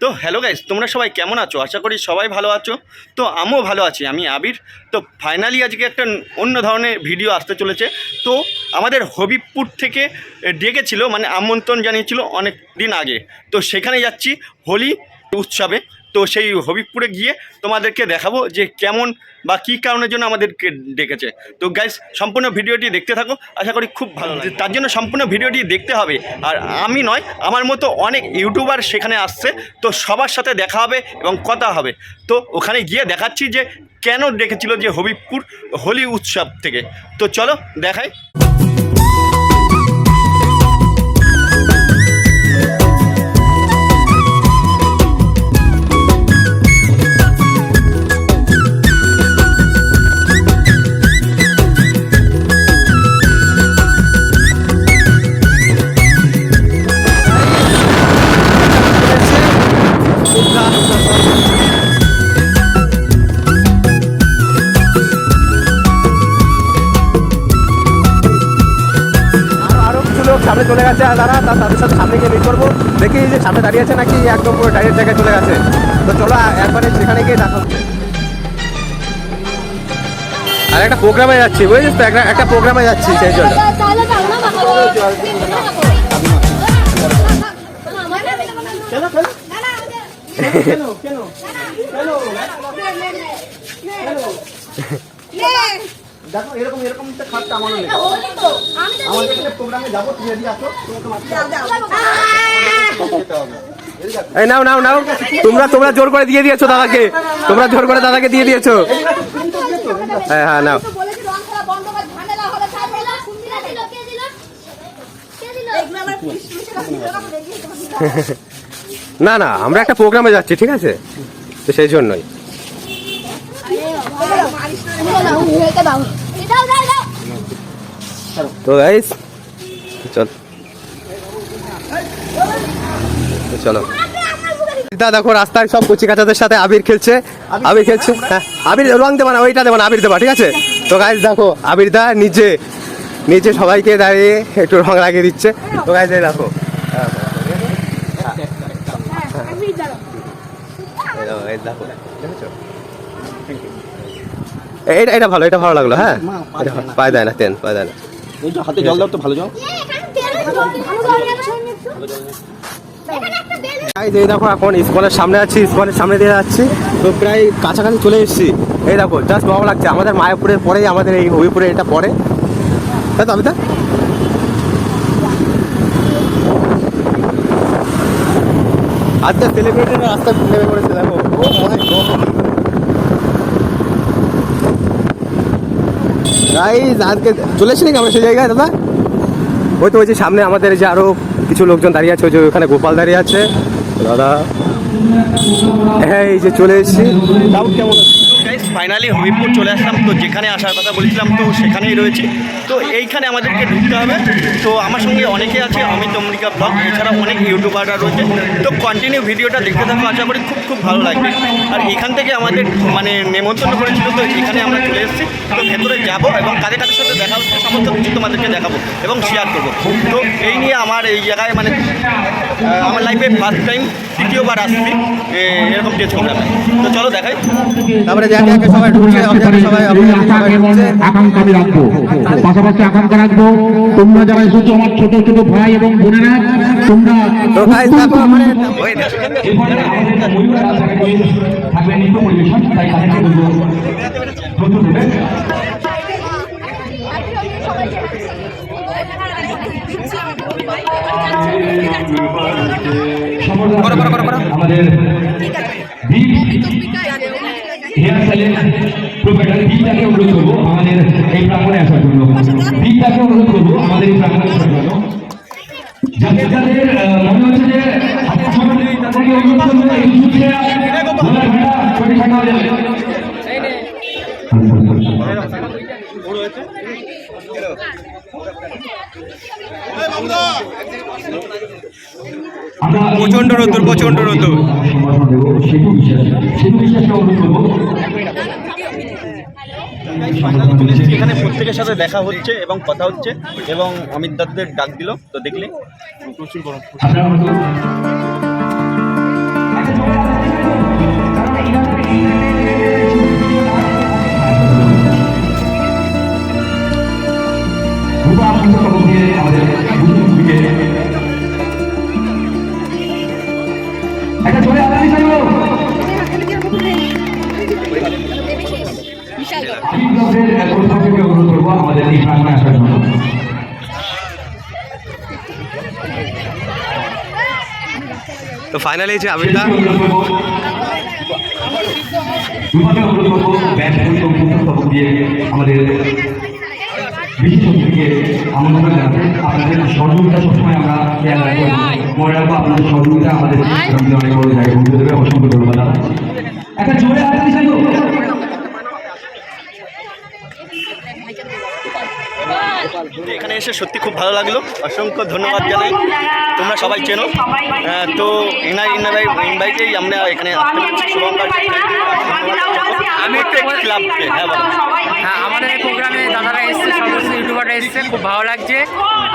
তো hello guys তোমরা সবাই কেমন আছো? আশা করি সবাই ভালো আছো। তো আমিও ভালো আছি, আমি আবির। তো ফাইনালি আজকে একটা অন্য ধরনের ভিডিও আসতে চলেছে। তো আমাদের হবিবপুর থেকে ডেকেছিল মানে আমন্ত্রণ জানিয়েছিল অনেক দিন আগে। তো সেখানে যাচ্ছি হোলি উৎসবে। তো সেই হবিবপুরে গিয়ে তোমাদেরকে দেখাবো যে কেমন বা কী কারণের জন্য আমাদেরকে ডেকেছে। তো গাইস সম্পূর্ণ ভিডিওটি দেখতে থাকো, আশা করি খুব ভালো লাগে তার জন্য সম্পূর্ণ ভিডিওটি দেখতে হবে। আর আমি নয়, আমার মতো অনেক ইউটিউবার সেখানে আসছে, তো সবার সাথে দেখা হবে এবং কথা হবে। তো ওখানে গিয়ে দেখাচ্ছি যে কেন ডেকেছিল যে হবিবপুর হোলি উৎসব থেকে। তো চলো, দেখাই। সামনে চলে গেছে আর তারা তা- তাদের সাথে সামনে গিয়ে মিট করব। দেখি যে সামনে দাঁড়িয়ে আছে নাকি একদম পুরো ডাইরেক্ট জায়গায় চলে গেছে। তো চলো একবারে সেখানে গিয়ে দেখা আর একটা প্রোগ্রামে যাচ্ছি বুঝেছিস তো? একটা একটা প্রোগ্রামে যাচ্ছি সেই জন্য। তাহলে যাও না দেখো এরকম এরকম খাটটা আমারও নেই। আমাদের এখানে প্রোগ্রামে যাব তুমি আসো তোমাকে এই নাও নাও নাও। তোমরা তোমরা জোর করে দিয়ে দিয়েছ দাদাকে। তোমরা জোর করে দাদাকে দিয়ে দিয়েছ। হ্যাঁ হ্যাঁ নাও। না আমার না দেখি না না আমরা একটা প্রোগ্রামে যাচ্ছি ঠিক আছে? তো সেই জন্যই। তো গাইস চল। চলো। দা দেখো, রাস্তায় সব কচি কাচাদের সাথে আবির খেলছে। আবির খেলছে হ্যাঁ আবির রং দেবা না, ওইটা দেবা না, আবির দেবা, ঠিক আছে? তো গাইস দেখো আবির দা নিচে নিচে সবাইকে দাঁড়িয়ে একটু রং লাগিয়ে দিচ্ছে। তো গাইস এই দেখো। দেখো? এটা এটা ভালো এটা ভালো লাগল হ্যাঁ? এটা পায়ে দেয় না তেন পায়ে দেয় না। হাতে জল দাও তো ভালো জল। এই দেখো এখন স্কুলের সামনে আছি স্কুলের সামনে দিয়ে যাচ্ছি। তো প্রায় কাছাকাছি চলে এসেছি। এই দেখো জাস্ট ভালো লাগছে। আমাদের মায়াপুরের পরেই আমাদের এই হবিপুরে এটা পরে তাই তো। আবিতা আজকে সেলিব্রিটিরা রাস্তা নেমে পড়েছে দেখো। ও মাই গড গাইজ আজকে চলে এসেছি নাকি আমরা সেই জায়গায় দাদা? ওই তো ওই যে সামনে আমাদের এই যে আরও কিছু লোকজন দাঁড়িয়ে আছে ওই যে ওখানে গোপাল দাঁড়িয়ে আছে। দাদা। হ্যাঁ এই যে চলে এসেছি। কেমন আছে ফাইনালি হবিবপুর চলে আসলাম। তো যেখানে আসার কথা বলেছিলাম তো সেখানেই রয়েছি। তো এইখানে আমাদেরকে ঢুকতে হবে। তো আমার সঙ্গে অনেকে আছে অমিত অমরিকা ব্লগ এছাড়া অনেক ইউটিউবাররা রয়েছে। তো কন্টিনিউ ভিডিওটা দেখতে থাকব আশা করি খুব খুব ভালো লাগবে। আর এখান থেকে আমাদের মানে নেমন্তন্ন করেছিল তো এখানে আমরা চলে এসেছি। তো ভেতরে যাব এবং কাদের কাদের সাথে দেখা হচ্ছে সমস্ত কিছু তোমাদেরকে দেখাবো এবং শেয়ার করব। তো এই নিয়ে আমার এই জায়গায় মানে আমার লাইফে ফার্স্ট টাইম তৃতীয়বার আসছি এরকম টেস্ট প্রোগ্রামে তো চলো দেখাই। তারপরে একে সবাই ঢুকছে সবাই সবাই পাশাপাশি আকাঙ্ক্ষা রাখব। তোমরা যারা এসেছ আমার ছোট ছোট ভাই এবং বোনেরা তোমরা আমাদের হেয়ার স্টাইলের প্রোভাইডার দীপটাকে অনুরোধ করব আমাদের এই প্রাঙ্গণে আসার জন্য। দীপটাকে অনুরোধ করব আমাদের এই প্রাঙ্গণে আসার জন্য। যাদের যাদের মনে হচ্ছে যে তাদেরকে অনুরোধ করব এই ছবি থাকা যাবে আমরা প্রচণ্ড রোদ্দুর, প্রচণ্ড রোদ্দুর। সেতু বিশ্বাস সেতু বিশ্বাসকে অনুরোধ করব রোদুর প্রচণ্ড রোদুর এখানে প্রত্যেকের সাথে দেখা হচ্ছে এবং কথা হচ্ছে এবং অমিত দত্তের ডাক দিল তো দেখলে প্রচুর গরম। ফাইনালি যে আবির দা দুভাবে অনুরোধ করব ব্যাট এবং খবর দিয়ে আমাদের আপনাদের সহযোগিতা সবসময় আমরা রাখব আমাদের একটা জোরে এখানে এসে সত্যি খুব ভালো লাগল। অসংখ্য ধন্যবাদ জানাই। তোমরা সবাই চেনো। তো এনার ইনাই ইনভাইটেই আমরা এখানে আসতে পারছি। শুভঙ্কর আমি একটু ক্লাবকে হ্যাঁ হ্যাঁ আমাদের এই প্রোগ্রামে দাদারা এসছে সর্বশ্রী ইউটিউবাররা এসছে খুব ভালো লাগছে।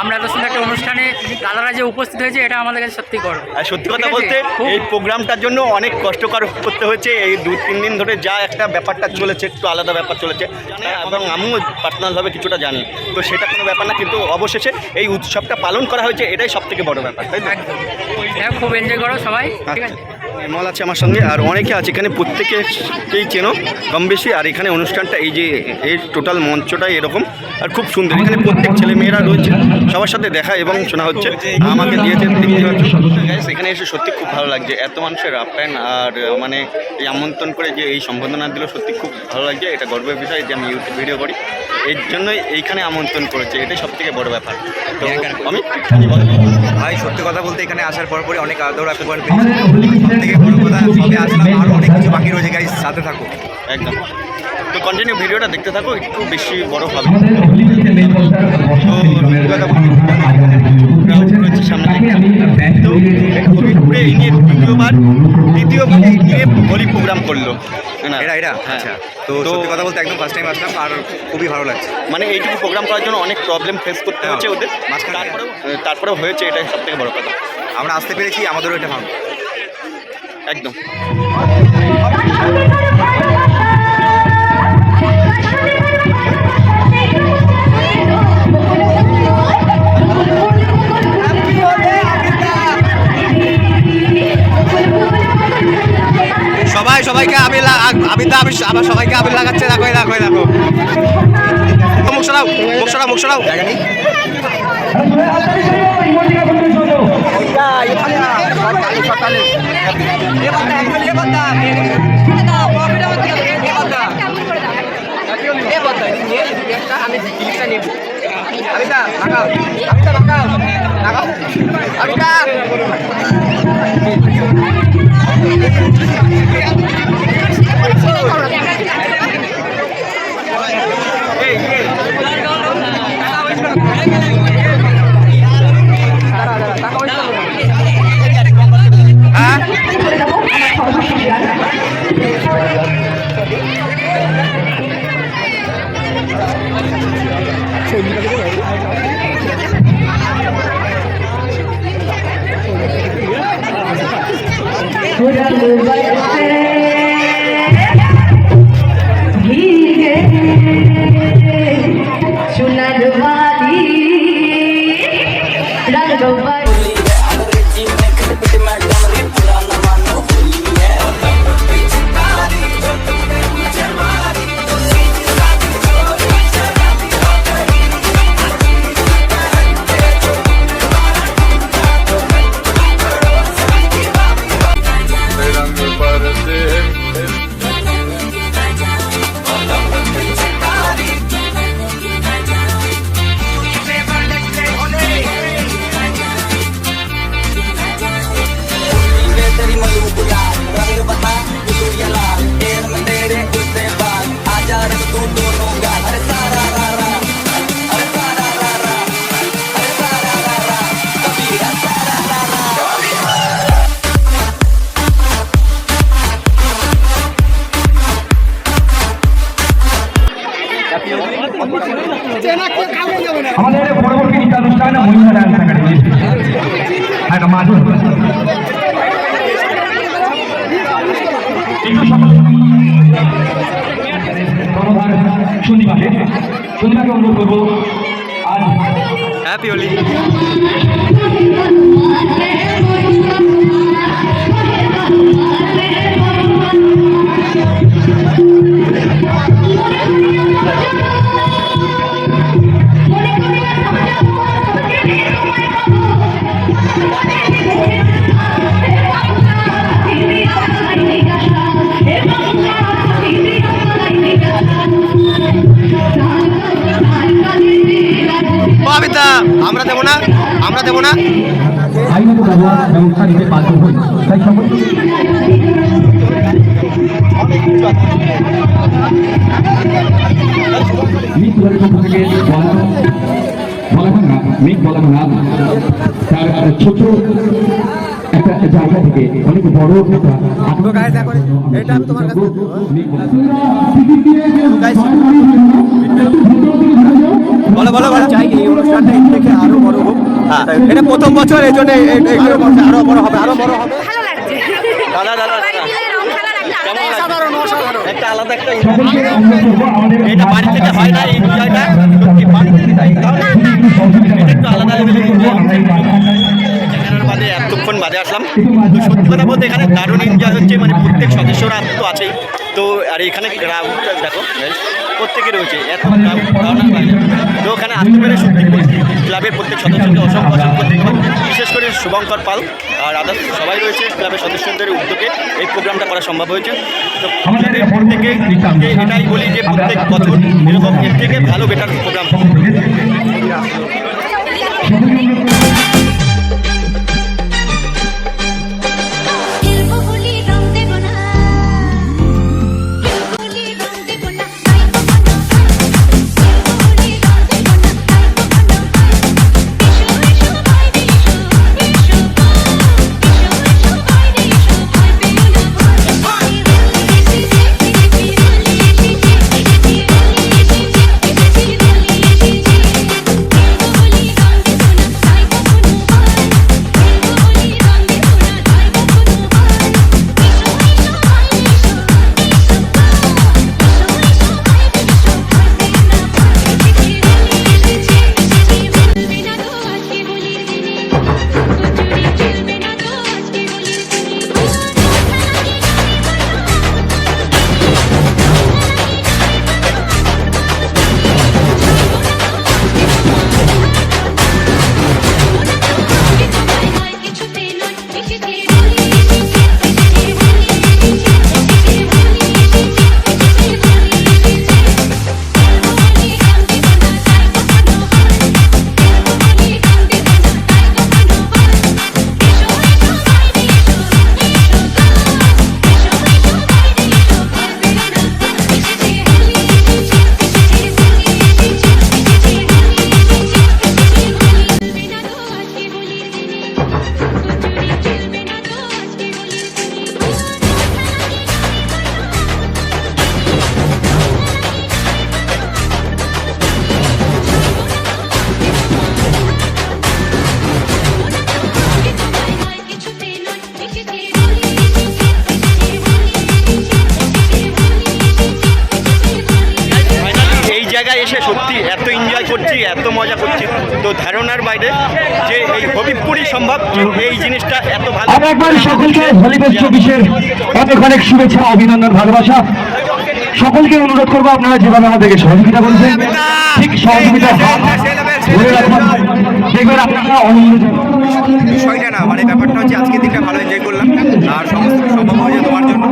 আমরা এত সুন্দর একটা অনুষ্ঠানে দাদারা যে উপস্থিত হয়েছে এটা আমাদের কাছে সত্যি গর্ব। আর সত্যি কথা বলতে এই প্রোগ্রামটার জন্য অনেক কষ্টকর করতে হয়েছে। এই দু তিন দিন ধরে যা একটা ব্যাপারটা চলেছে একটু আলাদা ব্যাপার চলেছে। হ্যাঁ, এবং আমিও পার্সোনালভাবে কিছুটা জানি। তো সেটা কোনো ব্যাপার না কিন্তু অবশেষে এই উৎসবটা পালন করা হয়েছে এটাই সব থেকে বড় ব্যাপার তাই খুব এনজয় করো সবাই ঠিক আছে? মল আছে আমার সঙ্গে আর অনেকে আছে এখানে প্রত্যেকেই চেনো কম বেশি। আর এখানে অনুষ্ঠানটা এই যে এই টোটাল মঞ্চটাই এরকম আর খুব সুন্দর। এখানে প্রত্যেক ছেলে মেয়েরা রয়েছে সবার সাথে দেখা এবং শোনা হচ্ছে। আমাকে দিয়েছে দেখতে পাচ্ছ Guys, এখানে এসে সত্যি খুব ভালো লাগছে। এত মানুষের আপ্যায়ন আর মানে এই আমন্ত্রণ করে যে এই সম্বোধনা দিল সত্যি খুব ভালো লাগছে। এটা গর্বের বিষয় যে আমি ইউটিউব ভিডিও করি। এর জন্যই এইখানে আমন্ত্রণ করেছে। এটাই সব থেকে বড় ব্যাপার। তো আমি ভাই সত্যি কথা বলতে এখানে আসার পর পরে অনেক আদর আপ্যায়ন অতিথি থেকে বড় কথা সবে আসলাম আরও অনেক কিছু বাকি রয়েছে গাই সাথে থাকো একদম তো কন্টিনিউ ভিডিওটা দেখতে থাকো একটু বেশি বড় হবে তো কথা রয়েছে সামনে তো এই নিয়ে দ্বিতীয়বার দ্বিতীয়বার এই নিয়ে হোলি প্রোগ্রাম করল। না, এরা এরা? হ্যাঁ। আচ্ছা। তো সত্যি কথা বলতে একদম ফার্স্ট টাইম আসলাম আর খুবই ভালো লাগছে। মানে এইটুকু প্রোগ্রাম করার জন্য অনেক প্রবলেম ফেস করতে হ্যাঁ, হচ্ছে ওদের। মাঝখানে। তারপরেও তারপরেও হয়েছে এটাই সব থেকে বড় কথা। আমরা আসতে পেরেছি আমাদেরও এটা ভালো। একদম। সবাই সবাইকে আবির লা- আ- আবির দা আবির আবার সবাইকে আবির লাগাচ্ছে দেখো দেখো দেখো মুখ সরাও মুখ সরাও মুখ সরাও হ্যাঁ হ্যাপি হোলি আমরা দেবো না, আমরা দেবো না। আইনত ব্যবস্থা নিতে ছোট একটা জায়গা থেকে অনেক বড় এটা তোমার কাছে বলা বলো বলো। বলো চাই এই অনুষ্ঠানটা এর থেকে আরও বড় হোক। এটা প্রথম বছর এই জন্য আরও বড় হবে আরও বড় হবে। ভালো লাগছে। দাদা, দাদা। একটা আলাদা একটা এটা বাড়ি থেকে হয় না এই বিষয়টা আলাদা বাদে এতক্ষণ বাদে আসলাম। তো সত্যি কথা বলতে এখানে দারুণ এনজয় হচ্ছে মানে প্রত্যেক সদস্যরা তো আছেই। তো আর এখানে দেখো প্রত্যেকে রয়েছে। এত crowd, ধারণার বাইরে। তো ওখানে আসতে পেরে সত্যি ক্লাবের প্রত্যেক সদস্যকে অসংখ্য অসংখ্য ধন্যবাদ। বিশেষ করে শুভঙ্কর পাল আর আদার্স সবাই রয়েছে ক্লাবের সদস্যদের উদ্যোগে। এই প্রোগ্রামটা করা সম্ভব হয়েছে। তো প্রত্যেকে এটাই বলি যে প্রত্যেক বছর এরকম এর থেকে ভালো বেটার প্রোগ্রাম এত মজা করছি। তো ধারণার বাইরে যে এই হবিবপুরই সম্ভব এই জিনিসটা এত ভালো। একবার সকলকে হলিবেশ চব্বিশের অনেক অনেক শুভেচ্ছা অভিনন্দন ভালোবাসা। সকলকে অনুরোধ করব আপনারা যেভাবে আমাদেরকে সহযোগিতা করেছেন ঠিক সহযোগিতা ধরে রাখুন। দেখবেন আপনারা অনন্য বিষয়টা না মানে ব্যাপারটা হচ্ছে আজকের দিনটা ভালো এনজয় করলাম। আর সমস্ত সম্ভব হয়েছে তোমার জন্য।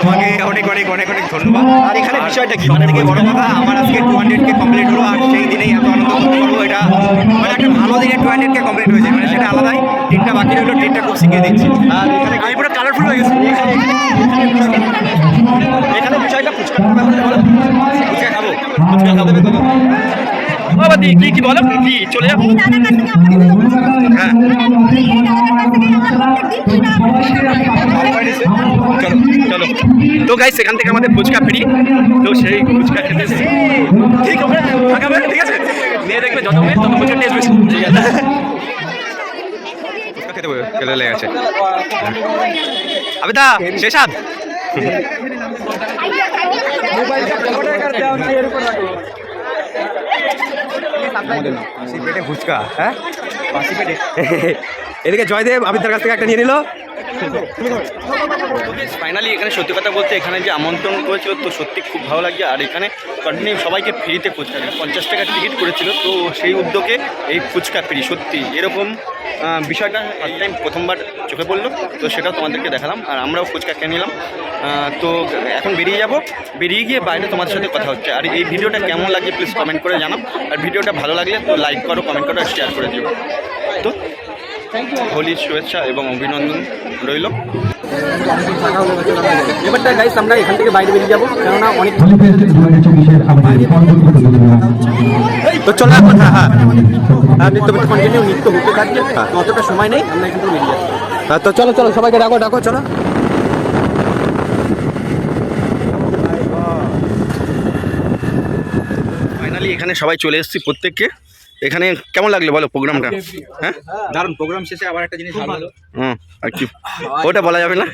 তোমাকে অনেক অনেক অনেক অনেক ধন্যবাদ। আর এখানে বিষয়টা কি? সব থেকে বড় কথা আমার আজকে টু হান্ড্রেড কে কমপ্লিট হলো আর সেই দিনেই এত আনন্দ করতে পারব এটা মানে একটা ভালো দিনে টু হান্ড্রেড কে কমপ্লিট হয়েছে মানে সেটা আলাদাই ট্রেনটা বাকি রইল ট্রেনটা খুব শিখিয়ে দিচ্ছি। আর এখানে আমি পুরো কালারফুল হয়ে গেছি। এখানে বিষয়টা ফুচকা। ফুচকা খাব। ফুচকা খাবে তো? দি কি কি বলো? কি চলে দেবো হ্যাঁ এই দাদার কাছ থেকে আমরা প্রত্যেকদিন চলো। তো গাইস সেখান থেকে আমাদের ফুচকা ফ্রি তো সেই ফুচকা খেতে। ঠিক থাকাবে ঠিক আছে? মেয়ে দেখবে যত মেয়ে তত ফুচকা টেস্ট বেশি। ঠিক আছে। খেতে হবে লেগে গেছে। আবিদা পেটে ফুচকা হ্যাঁ? এদিকে জয়দেব আবিদার কাছ থেকে একটা নিয়ে নিল। ফাইনালি এখানে সত্যি কথা বলতে এখানে যে আমন্ত্রণ করেছিল, তো সত্যি খুব ভালো লাগছে। আর এখানে কন্টিনিউ সবাইকে ফ্রিতে ফুচকা দেয় পঞ্চাশ টাকার টিকিট করেছিল, তো সেই উদ্যোগে এই ফুচকা ফ্রি সত্যি। এরকম বিষয়টা ফার্স্ট টাইম প্রথমবার চোখে পড়ল, তো সেটাও তোমাদেরকে দেখালাম। আর আমরাও ফুচকা কিনে নিলাম। তো এখন বেরিয়ে যাব। বেরিয়ে গিয়ে বাইরে তোমাদের সাথে কথা হচ্ছে। আর এই ভিডিওটা কেমন লাগে প্লিজ কমেন্ট করে জানাও। আর ভিডিওটা ভালো লাগলে তো লাইক করো কমেন্ট করো, আর শেয়ার করে দিও। হোলির শুভেচ্ছা এবং অভিনন্দন রইল। এবারটা গাইস আমরা এখান থেকে বাইরে বেরিয়ে যাব কেননা অনেক তো চলো এখন হ্যাঁ হ্যাঁ। নৃত্য কন্টিনিউ নৃত্য হতে থাকবে অতটা সময় নেই আমরা এখান থেকে বেরিয়ে যাব হ্যাঁ, তো চলো চলো সবাইকে ডাকো ডাকো চলো। ফাইনালি এখানে সবাই চলে এসেছি প্রত্যেককে। এখানে কেমন লাগল বলো প্রোগ্রামটা? হ্যাঁ? দারুণ প্রোগ্রাম শেষে আবার একটা জিনিস ভালো। হলো হুম আর কি। ওটা বলা যাবে না?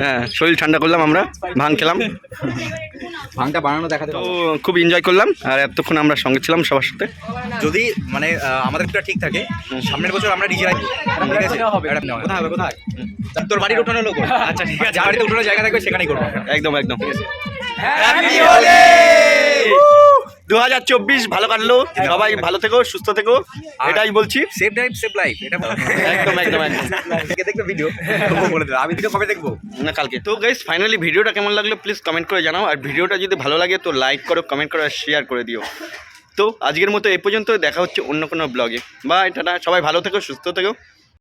হ্যাঁ শরীর ঠান্ডা করলাম আমরা ভাং খেলাম। ভাঙটা বানানো দেখাতে তো খুব এনজয় করলাম আর এতক্ষণ আমরা সঙ্গে ছিলাম সবার সাথে। যদি মানে আমাদের আমাদেরটা ঠিক থাকে সামনের বছর আমরা ডিজে রাখব ঠিক আছে? কোথায় হবে? কোথায় তোর বাড়ির উঠানো লোক আচ্ছা ঠিক আছে। বাড়িতে উঠানোর জায়গা থাকবে সেখানেই করব। একদম একদম। দু হাজার চব্বিশ ভালো কাটলো। সবাই ভালো থেকো সুস্থ থেকো। এটাই বলছি। সেভ লাইফ সেভ লাইফ এটা একদম একদম দেখবে ভিডিও বলে আমি ভিডিও কবে দেখব? না কালকে। তো গাইস ফাইনালি ভিডিওটা কেমন লাগল প্লিজ কমেন্ট করে জানাও। আর ভিডিওটা যদি ভালো লাগে তো লাইক করো কমেন্ট করো আর শেয়ার করে দিও। তো আজকের মতো এ পর্যন্ত দেখা হচ্ছে অন্য কোনো ব্লগে বা এটা সবাই ভালো থেকো সুস্থ থেকো।